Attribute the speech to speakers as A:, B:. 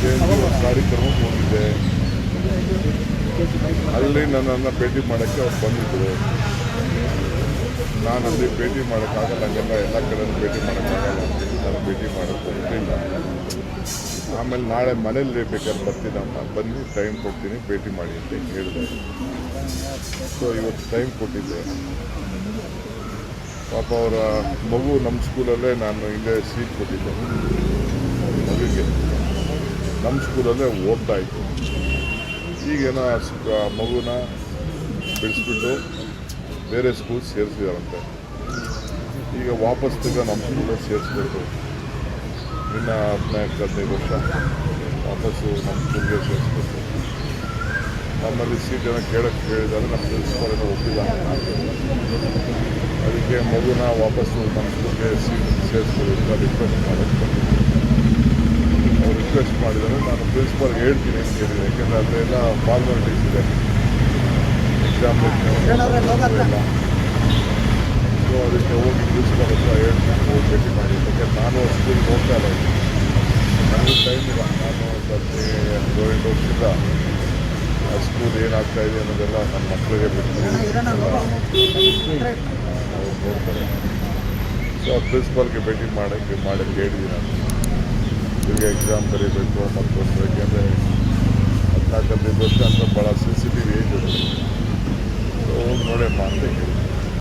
A: Change ಕಾರ್ಯಕ್ರಮಕ್ಕೆ ಹೋಗಿದ್ದೆ. ಅಲ್ಲಿ ನನ್ನನ್ನು ಭೇಟಿ ಮಾಡೋಕ್ಕೆ ಅವ್ರು ಬಂದಿದ್ದರು ನಾನು ಅಲ್ಲಿ ಭೇಟಿ ಮಾಡೋಕ್ಕಾಗಲ್ಲ ಹಂಗೆಲ್ಲ ಎಲ್ಲ ಕಡೆ ಭೇಟಿ ಮಾಡೋಕ್ಕಾಗಲ್ಲ ನಾನು ಭೇಟಿ ಮಾಡೋಕ್ಕೆ ಹೋಗಲಿಲ್ಲ. ಆಮೇಲೆ ನಾಳೆ ಮನೇಲಿ ಬೇಕಾದ್ರೆ ಬರ್ತೀನಮ್ಮ ಬಂದು ಟೈಮ್ ಕೊಡ್ತೀನಿ, ಭೇಟಿ ಮಾಡಿ ಅಂತ ಹೇಳಿದೆ ಸೊ ಇವತ್ತು ಟೈಮ್ ಕೊಟ್ಟಿದ್ದೆ. ಪಾಪ ಅವರ ಮಗು ನಮ್ಮ ಸ್ಕೂಲಲ್ಲೇ ನಾನು ಹಿಂದೆ ಸೀಟ್ ಕೊಟ್ಟಿದ್ದೆ. ಮಗುಗೆ ನಮ್ಮ ಸ್ಕೂಲಲ್ಲೇ ಓದ್ತಾ ಇತ್ತು ಈಗೇನೋ ಆ ಮಗುನ ಬಿಡಿಸ್ಬಿಟ್ಟು ಬೇರೆ ಸ್ಕೂಲ್ ಸೇರಿಸಿದಾರಂತೆ. ಈಗ ವಾಪಸ್ ತಿರ್ಗ ನಮ್ಮ ಸ್ಕೂಲಲ್ಲಿ ಸೇರಿಸ್ಬೇಕು ಇನ್ನು ಹದಿನಾಲ್ಕು ಹದಿನೈದು ವರ್ಷ. ವಾಪಸ್ಸು ನಮ್ಮ ಸ್ಕೂಲ್ಗೆ ಸೇರಿಸ್ಬೇಕು. ನಮ್ಮಲ್ಲಿ ಸೀಟ್ ಏನೋ ಕೇಳಕ್ಕೆ ಕೇಳಿದ್ದಾರೆ ನಮ್ಮ ಪ್ರಿನ್ಸಿಪಾಲ್ ಏನೋ ಒಪ್ಪಿಲ್ಲ. ಅದಕ್ಕೆ ಮಗುನ ವಾಪಸ್ಸು ನಮ್ಮ ಸ್ಕೂಲ್ಗೆ ಸೀಟ್ ಸೇರಿಸ್ಬೋದು ಅಂತ ರಿಕ್ವೆಸ್ಟ್ ರಿಕ್ವೆಸ್ಟ್ ಪ್ರಿನ್ಸಿಪಾಲ್ಗೆ ಹೇಳ್ತೀನಿ ಅಂತ ಹೇಳಿದೆ ಯಾಕೆಂದರೆ ಅದೆಲ್ಲ ಫಾರ್ಮಾಲಿಟೀಸ್ ಇದೆ. ಎಕ್ಸಾಮ್ ಎಲ್ಲ ಸೊ ಅದಕ್ಕೆ ಹೋಗಿ ಪ್ರಿನ್ಸಿಪಾಲ್ ಹತ್ರ ಹೇಳ್ತೀನಿ ಹೋಗಿ ಭೇಟಿ ಮಾಡಿ. ಯಾಕೆಂದ್ರೆ ನಾನು ಸ್ಕೂಲ್ ಹೋಗ್ತಾ ಇಲ್ಲ ನನಗೂ ಟೈಮ್ ಇಲ್ಲ. ನಾನು ಬರ್ತೀನಿ ಹದಿನೈದು ಹೋಗ್ತಿಲ್ಲ. ವರ್ಷದಿಂದ ಆ ಸ್ಕೂಲ್ ಏನಾಗ್ತಾ ಇದೆ ಅನ್ನೋದೆಲ್ಲ ನನ್ನ ಮಕ್ಕಳಿಗೆ ಬಿಡ್ತೀನಿ. ಅವ್ರು ನೋಡ್ತಾರೆ. ಸೊ ಪ್ರಿನ್ಸಿಪಾಲ್ಗೆ ಭೇಟಿ ಮಾಡೋಕ್ಕೆ ಮಾಡೋಕ್ಕೆ ಹೇಳಿದ್ದೀನಿ ನಾನು. ತಿರ್ಗಿ ಎಕ್ಸಾಮ್ ಬರೀಬೇಕು ಮತ್ತೊಂದು ಯಾಕೆಂದರೆ ಹದಿನಾಲ್ಕು ಹದಿನೈದು ವರ್ಷ ಅಂತ ಭಾಳ ಸೆನ್ಸಿಟಿವ್ ಏಜ್ ಸೊ ಹೋಗಿ ನೋಡೇ ಹೇಳಿ